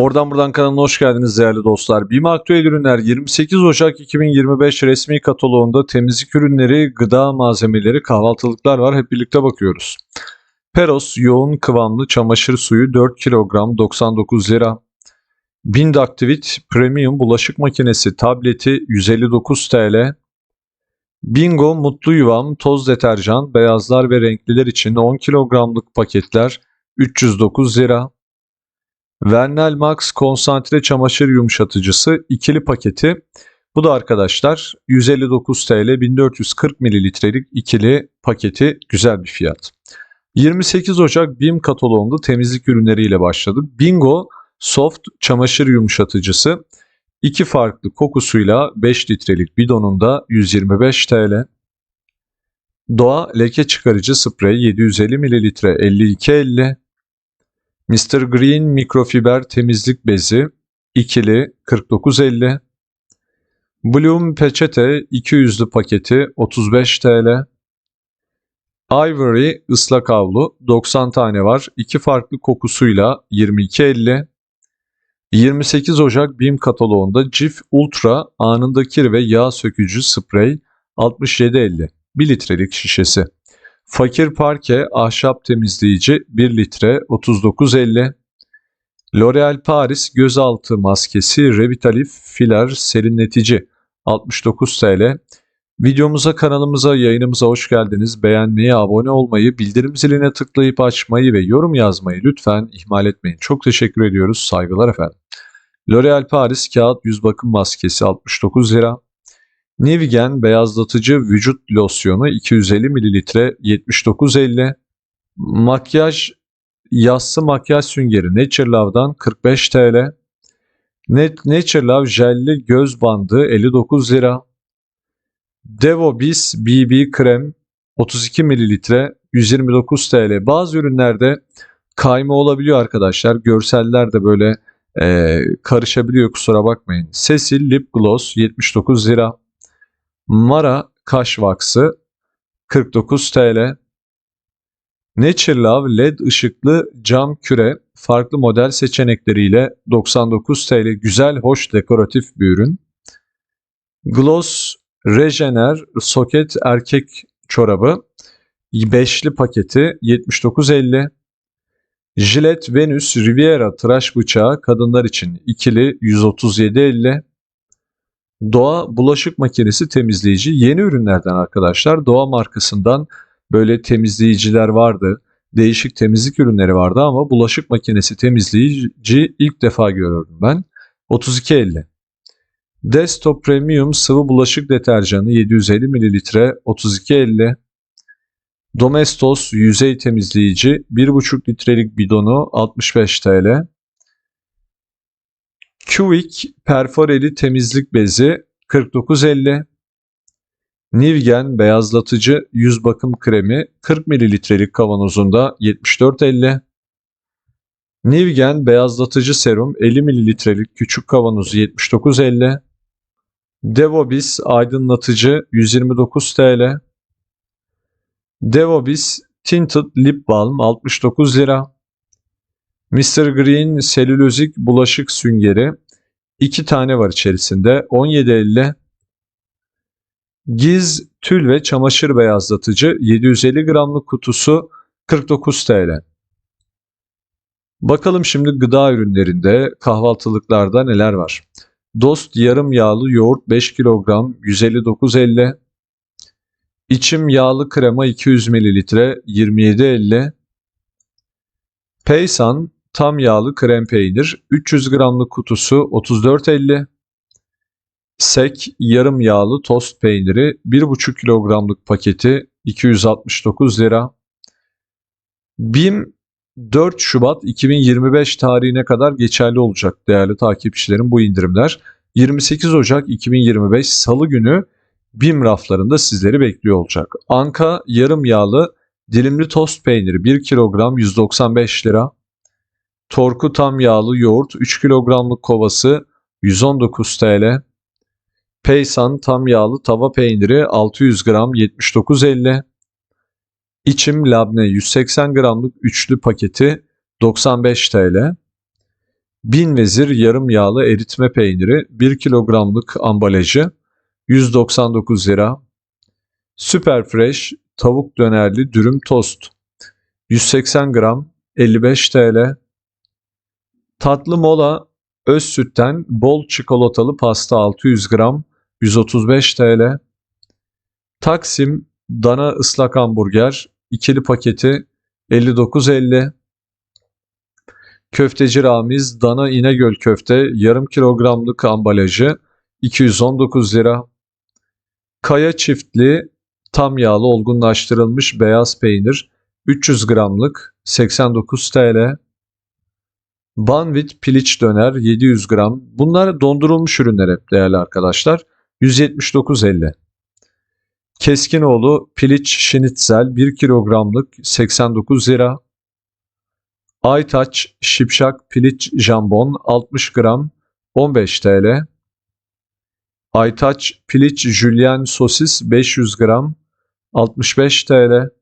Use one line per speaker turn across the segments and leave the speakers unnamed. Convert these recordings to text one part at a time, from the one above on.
Oradan buradan kanalına hoş geldiniz değerli dostlar. BİM Aktüel Ürünler 28 Ocak 2025 resmi kataloğunda temizlik ürünleri, gıda malzemeleri, kahvaltılıklar var. Hep birlikte bakıyoruz. Peros yoğun kıvamlı çamaşır suyu 4 kilogram 99 lira. Bindaktivit Premium bulaşık makinesi tableti 159 TL. Bingo Mutlu Yuvam toz deterjan beyazlar ve renkliler için 10 kilogramlık paketler 309 lira. Vernel Max konsantre çamaşır yumuşatıcısı ikili paketi. Bu da arkadaşlar 159 TL 1440 mililitrelik ikili paketi güzel bir fiyat. 28 Ocak BİM kataloğunda temizlik ürünleriyle başladık. Bingo Soft çamaşır yumuşatıcısı iki farklı kokusuyla 5 litrelik bidonunda 125 TL. Doğa leke çıkarıcı sprey 750 mililitre 52.50. Mr. Green mikrofiber temizlik bezi ikili 49.50. Bloom peçete 200'lü paketi 35 TL. Ivory ıslak havlu 90 tane var. İki farklı kokusuyla 22.50. 28 Ocak BİM kataloğunda Cif Ultra anında kir ve yağ sökücü sprey 67.50 1 litrelik şişesi. Fakir Parke ahşap temizleyici 1 litre 39.50. L'Oreal Paris gözaltı maskesi Revitalif filer serinletici 69 TL. Videomuza, kanalımıza, yayınımıza hoş geldiniz. Beğenmeyi, abone olmayı, bildirim ziline tıklayıp açmayı ve yorum yazmayı lütfen ihmal etmeyin. Çok teşekkür ediyoruz. Saygılar efendim. L'Oreal Paris kağıt yüz bakım maskesi 69 lira. Nivigen beyazlatıcı vücut losyonu 250 ml 79.50. Makyaj yassı makyaj süngeri Naturelove'dan 45 TL. Naturelove jelli göz bandı 59 lira. Devo Bis BB krem 32 ml 129 TL. Bazı ürünlerde kayma olabiliyor arkadaşlar. Görseller de böyle e, karışabiliyor kusura bakmayın. Cecil Lip Gloss 79 lira. Mara kaş vaksı 49 TL. Naturelove LED ışıklı cam küre farklı model seçenekleriyle 99 TL güzel hoş dekoratif bir ürün. Gloss Regener soket erkek çorabı 5'li paketi 79.50. Gillette Venus Riviera tıraş bıçağı kadınlar için ikili 137.50. Doğa bulaşık makinesi temizleyici yeni ürünlerden arkadaşlar. Doğa markasından böyle temizleyiciler vardı. Değişik temizlik ürünleri vardı ama bulaşık makinesi temizleyici ilk defa görüyorum ben. 32.50. Desktop Premium sıvı bulaşık deterjanı 750 ml 32.50. Domestos yüzey temizleyici 1,5 litrelik bidonu 65 TL. Quick perforeli temizlik bezi 49.50. Nivgen beyazlatıcı yüz bakım kremi 40 mililitrelik kavanozunda 74.50. Nivgen beyazlatıcı serum 50 mililitrelik küçük kavanozu 79.50. Devobis aydınlatıcı 129 TL. Devobis Tinted Lip Balm 69 lira. Mr. Green selülozik bulaşık süngeri 2 tane var içerisinde 17.50. Giz tül ve çamaşır beyazlatıcı 750 gramlık kutusu 49 TL. Bakalım şimdi gıda ürünlerinde kahvaltılıklarda neler var. Dost yarım yağlı yoğurt 5 kilogram 159.50. İçim yağlı krema 200 ml 27.50. Peysan tam yağlı krem peynir 300 gramlık kutusu 34.50. Sek yarım yağlı tost peyniri 1,5 kilogramlık paketi 269 lira. BİM 4 Şubat 2025 tarihine kadar geçerli olacak değerli takipçilerim bu indirimler. 28 Ocak 2025 Salı günü BİM raflarında sizleri bekliyor olacak. Anka yarım yağlı dilimli tost peyniri 1 kilogram 195 lira. Torku tam yağlı yoğurt 3 kilogramlık kovası 119 TL. Peysan tam yağlı tava peyniri 600 gram 79.50. İçim labne 180 gramlık üçlü paketi 95 TL. Bin Vezir yarım yağlı eritme peyniri 1 kilogramlık ambalajı 199 lira. Süper Fresh tavuk dönerli dürüm tost 180 gram 55 TL. Tatlı mola öz sütten bol çikolatalı pasta 600 gram 135 TL. Taksim dana ıslak hamburger ikili paketi 59.50. Köfteci Ramiz dana İnegöl köfte yarım kilogramlık ambalajı 219 lira. Kaya çiftli tam yağlı olgunlaştırılmış beyaz peynir 300 gramlık 89 TL. Banvit piliç döner 700 gram. Bunlar dondurulmuş ürünler hep değerli arkadaşlar. 179.50. Keskinoğlu piliç şinitzel 1 kilogramlık 89 lira. Aytaç şipşak piliç jambon 60 gram 15 TL. Aytaç piliç jülyen sosis 500 gram 65 TL.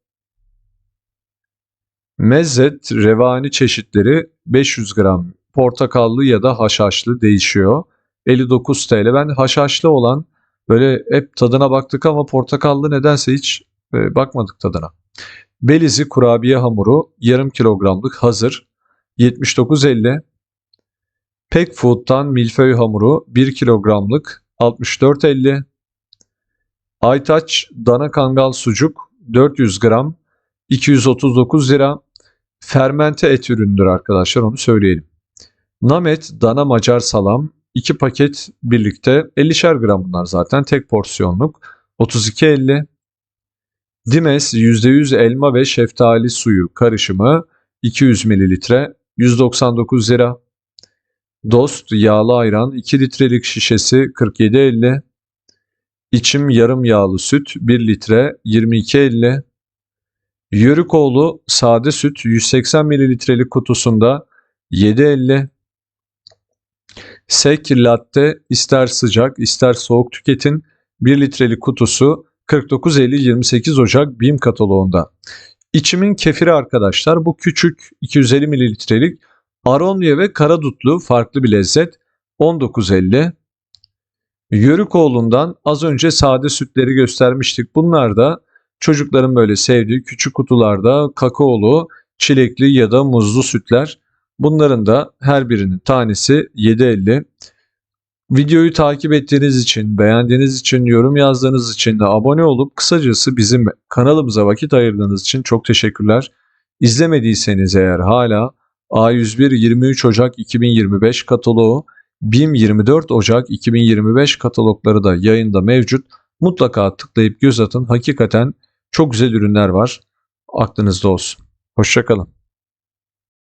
Mezzet revani çeşitleri 500 gram portakallı ya da haşhaşlı değişiyor. 59 TL. Ben haşhaşlı olan böyle hep tadına baktık ama portakallı nedense hiç e, bakmadık tadına. Belizi kurabiye hamuru yarım kilogramlık hazır 79.50. Pek Food'dan milföy hamuru 1 kilogramlık 64.50. Aytaç dana kangal sucuk 400 gram 239 lira. Fermente et ürünüdür arkadaşlar onu söyleyelim. Namet dana macar salam 2 paket birlikte 50'şer gram bunlar zaten tek porsiyonluk 32.50. Dimes %100 elma ve şeftali suyu karışımı 200 mililitre 199 lira. Dost yağlı ayran 2 litrelik şişesi 47.50. İçim yarım yağlı süt 1 litre 22.50. Yörükoğlu sade süt 180 mililitrelik kutusunda 7.50. Sek latte ister sıcak ister soğuk tüketin 1 litrelik kutusu 49.50 28 Ocak BİM kataloğunda. İçimin kefiri arkadaşlar bu küçük 250 mililitrelik Aronya ve Karadutlu farklı bir lezzet 19.50. Yörükoğlu'ndan az önce sade sütleri göstermiştik. Bunlar da çocukların böyle sevdiği küçük kutularda kakaolu, çilekli ya da muzlu sütler. Bunların da her birinin tanesi 7.50. Videoyu takip ettiğiniz için, beğendiğiniz için, yorum yazdığınız için de abone olup kısacası bizim kanalımıza vakit ayırdığınız için çok teşekkürler. İzlemediyseniz eğer hala A101 23 Ocak 2025 kataloğu, BİM 24 Ocak 2025 katalogları da yayında mevcut. Mutlaka tıklayıp göz atın. Hakikaten çok güzel ürünler var. Aklınızda olsun. Hoşçakalın.